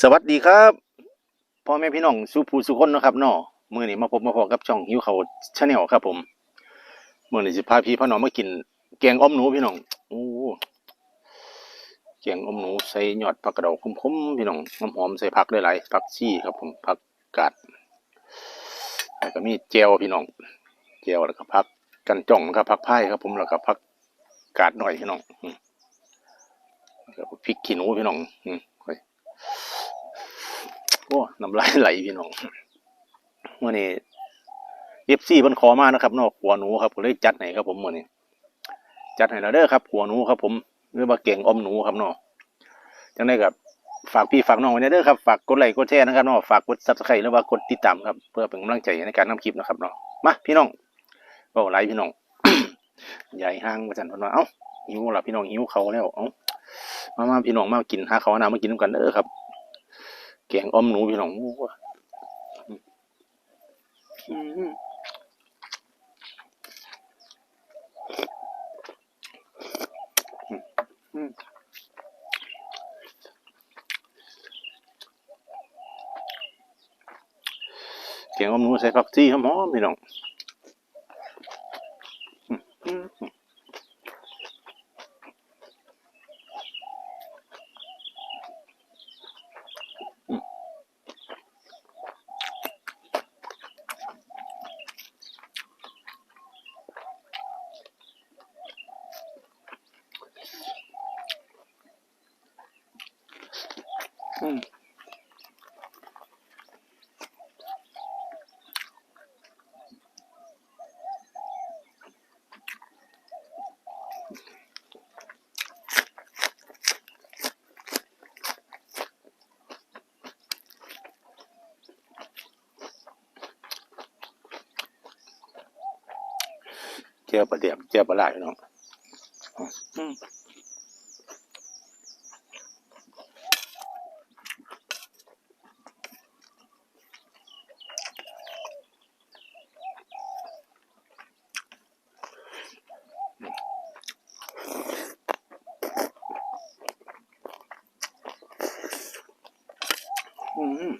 สวัสดีครับพ่อแม่พี่น้องสุภูสุคนนะครับเนาะมื้อนี้มาพบมาพอกับช่องหิวเขาชาแนลครับผมมื้อนี้สิพาพี่พ่อน้องมากิน แกงอ้อมหนูพี่น้องโอ้แกงอ้อมหนูใส่ยอดผักกระเดาคมๆพี่น้องหอมใส่ผักหลายๆผักชี่ครับผมผักกาดแล้วก็มีแจวพี่น้องแจวแล้วก็ผักกันจ่องครับผักไผ่ครับผมแล้วก็ผักกาดหน่อยพี่น้องแล้วก็พริกขี้หนูพี่น้องอืม อยโอ้น้ำลายไหลพี่น้องมื่อนี้เอฟซีเพิ่นขอมานะครับนอกหัวหนูครับผมเลยจัดให้ครับผมมื่อนี้จัดให้แล้วเด้อครับหัวหนูครับ ผมหรือว่าเก่งอมหนูครับนาะจังได้กับฝากพี่ฝากน้องไว้เด้อครับฝากกดไลค์กดแชร์นะครับนาะฝากกดซับสไครต์หรือว่ากดติดตามครับ เพื่อเป็นกำลังใจในการทำคลิปนะครับนาะมาพี่น้องเบาไหลพี่น้องใหญ่ห้างประจันทนว่าเอ้าหิวหละพี่น้องหิวเขาแล้วเอ้ามามาพี่น้องมากินหาเขาหน้ำมากินนำกันเด้อครับ แกงอ้อมหนูพี่น้องโอ้โหอืมอืมแกงอ้อมหนูใส่ผักชีหอมๆพี่น้องอืมอืมอืมอืม เจียวประเดียบเจียวปลาไหลพี่น้องอืมอืม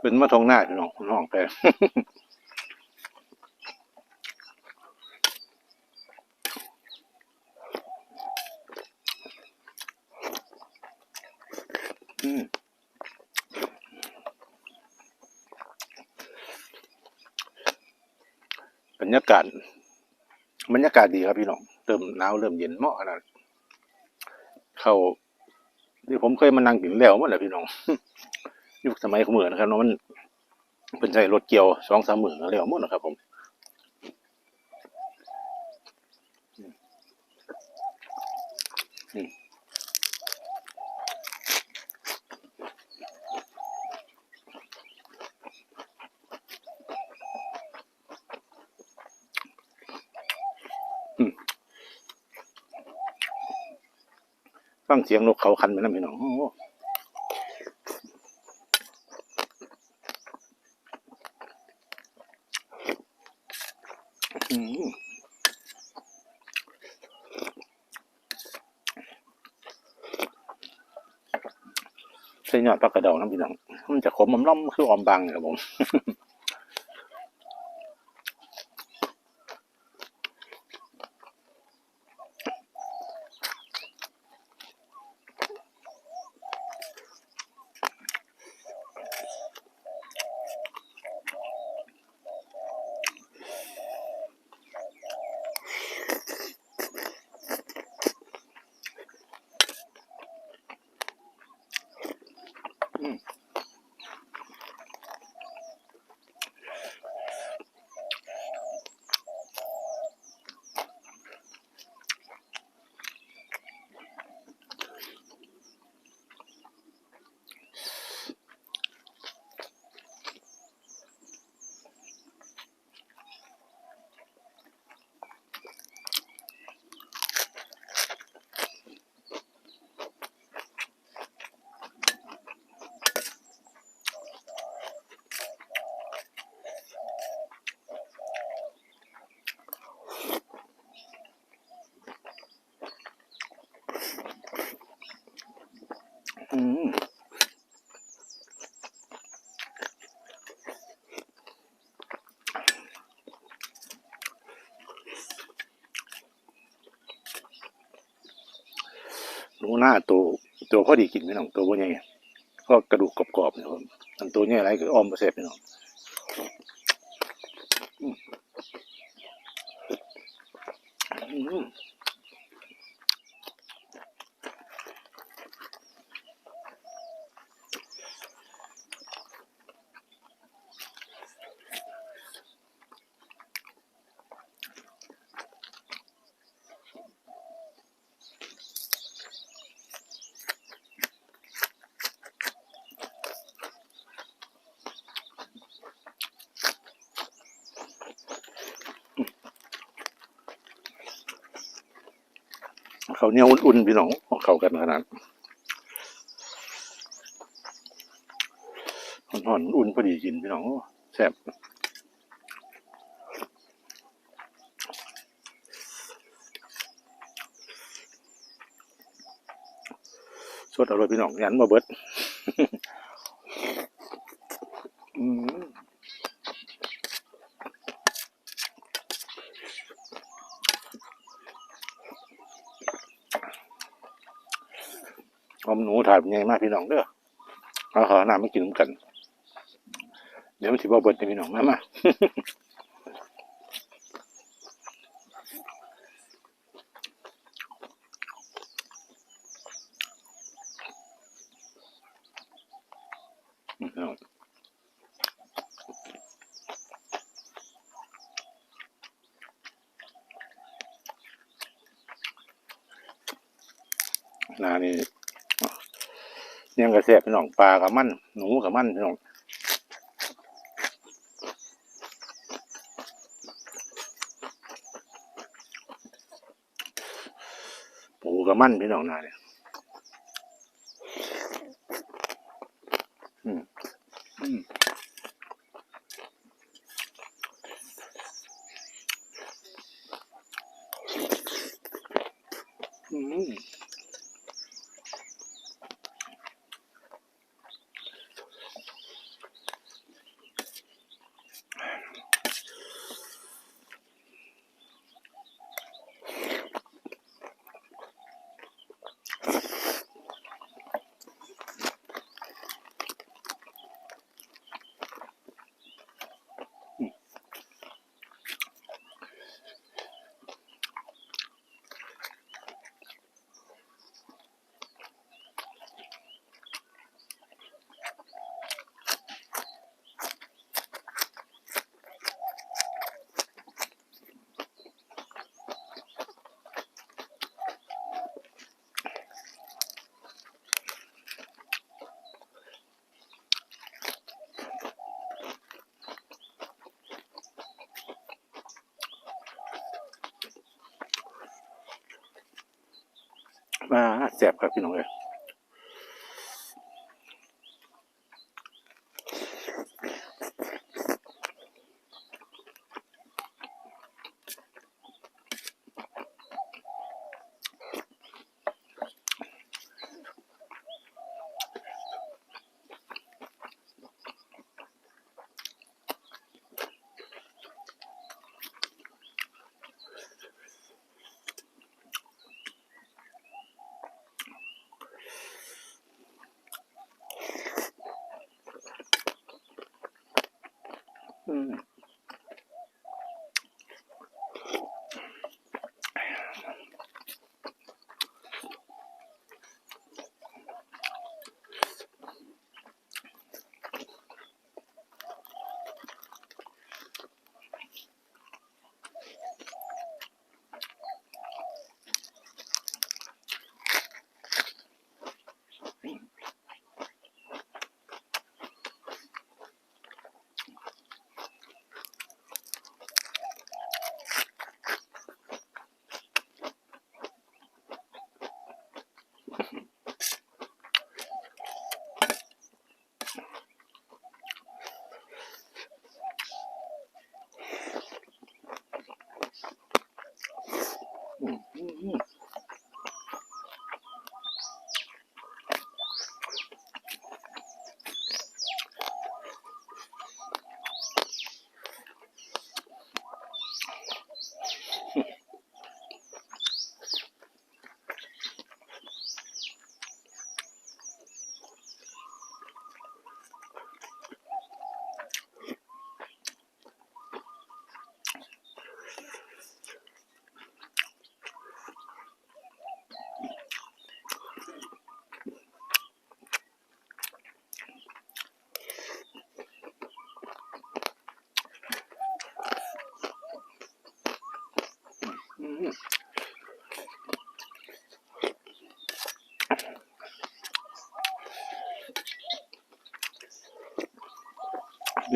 เป็นมาทองหน้าพี่น้องน้องไปอืมบรรยากาศบรรยากาศดีครับพี่น้องเริ่มหนาวเริ่มเย็นเหมาะนาดเข้าที่ผมเคยมานั่งกินแล้วมันแหละพี่น้อง ยุคสมัยขมือนะครับเนาะมันเป็นใช้รถเกี่ยวสองสามหมื่นแล้วหมดนะครับผมอืมฟังเสียงนกเขาคันไปนะพี่น้องโอ้โหอืมใส่ยอด ปลากระเดานะพี่น้องมันจะขมมันล่อมคือออมบางเนี่ยครับผม อืมหนูหน้าตัวตัวพอดีกินไหมน้องตัวพวกนี้ก็กระดูกกรอบๆเนี่ยผมอันตัวนี้อะไรก็อ้อมมาเสร็จพี่น้องอืมอืม เขาวเหนียวอุ่นๆพี่น้องเอาเข้ากันขนาดห่อนๆอุ่นพอดีกินพี่น้องแซ่บสดอร่อยพี่น้องยันมาเบิดอืมอมหนู ถายเป็นไงมากพี่น้องเด้อเอาขอน้ำมากินนำกัน เดี๋ยวมันสิบ่เบิดเด้อพี่น้องมามาพี่น้องนานี่ ยังกระแสบพี่น้องปลากับมันหนูกับมันพี่น้องปูกับมันพี่น้องนาเนี่ยอืมอืมอืม มาแสบครับพี่น้องเอ้ย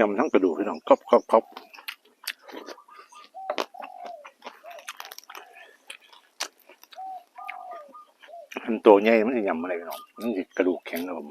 ยำทั้งกระดูกพี่น้องกรอบกรอบกรอบมันตัวใหญ่มันจะยำอะไรพี่น้องมันจะกระดูกแข็งครับผม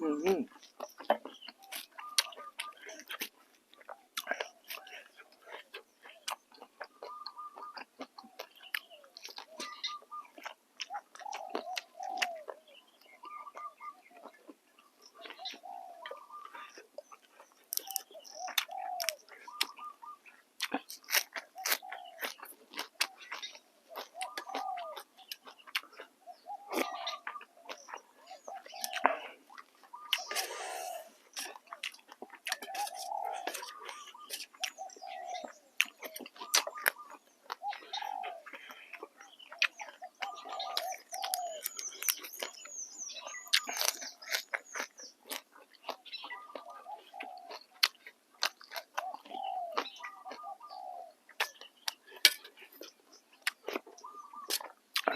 อืม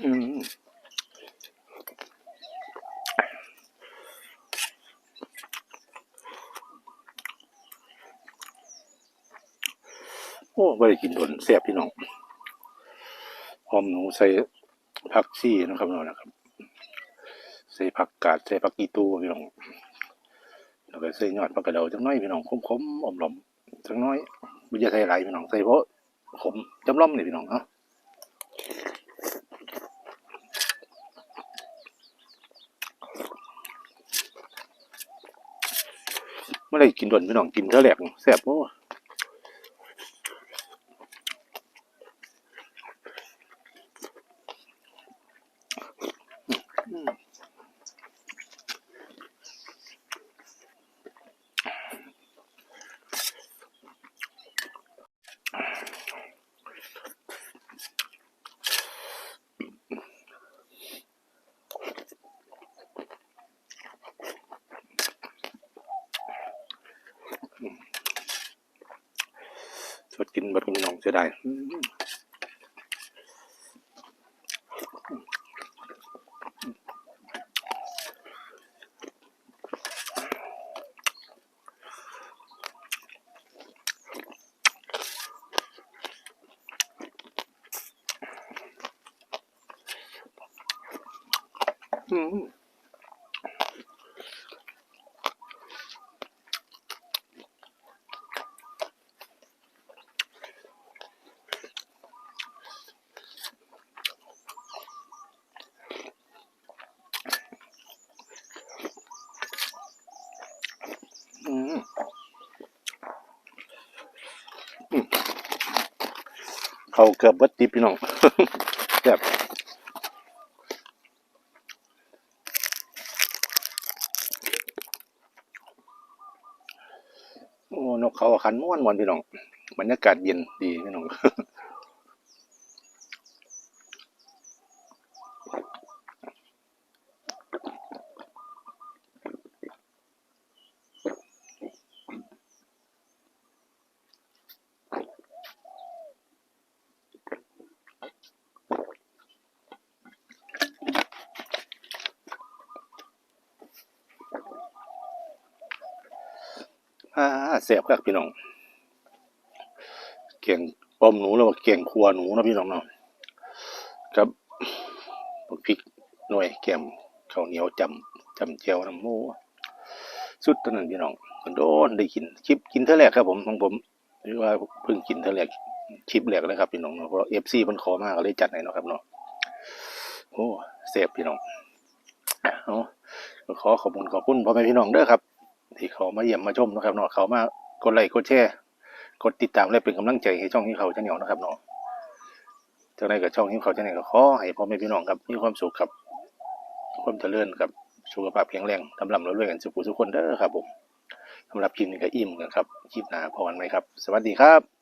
อืม โอ้ไม่ได้กินโดนแซ่บพี่น้องหอมหนูใส่ผักซี่นะครับน้องนะครับ ใส่ผักกาดใส่ผักกีตูพี่น้องแล้วก็ใส่ยอดผักกระเดาจังน้อยพี่น้องคมๆอมหลอมจังน้อยไม่จะใส่หลพี่น้องใส่เพราะขมจำล่อมนี่พี่น้องเนาะไม่ได้กินโดนพี่น้องกินเท่าแหลกแซ่บโอ้อืม สดกินบัดคุณน้อง เสียดายอืม เขาเกือบวัดติพี่น้องแบบโอ้นกเขาขันม้วนมวนพี่น้องบรรยากาศเย็นดีพี่น้อง อ่า แซ่บครับพี่น้องเก่งป้อมหนูแล้วเก่งครัวหนูนะพี่น้องเนาะครับพริกหน่วยแกมข้าวเหนียวจำจำเจียวน้ำหมูสุดตอนนั้นพี่น้องโดนได้กินคลิปกินเท่าแรกครับผมของผมหรือว่าเพิ่งกินเท่าแรกคลิปแรกเลยครับพี่น้องเนาะเพราะเอฟซีมันขอมากก็เลยจัดให้เนาะครับเนาะโอ้แซ่บพี่น้องเอาขอขอบคุณขอบคุณพ่อแม่พี่น้องเด้อครับ ที่เขามาเยี่ยมมาชมนะครับเนาะเขามากดไลค์กดแชร์กดติดตามและเป็นกำลังใจให้ช่องที่เขาชาแนลนะครับเนาะจากนั้นกับช่องที่เขาชาแนลก็ขอให้พ่อแม่พี่น้องครับมีความสุขครับความเจริญครับสุขภาพแข็งแรงทำลำรวยกันสุขสุกคนเด้อครับผมสำหรับคลิปนี้ก็อิ่มกันครับคลิปหน้าพอกันไหมครับ สวัสดีครับ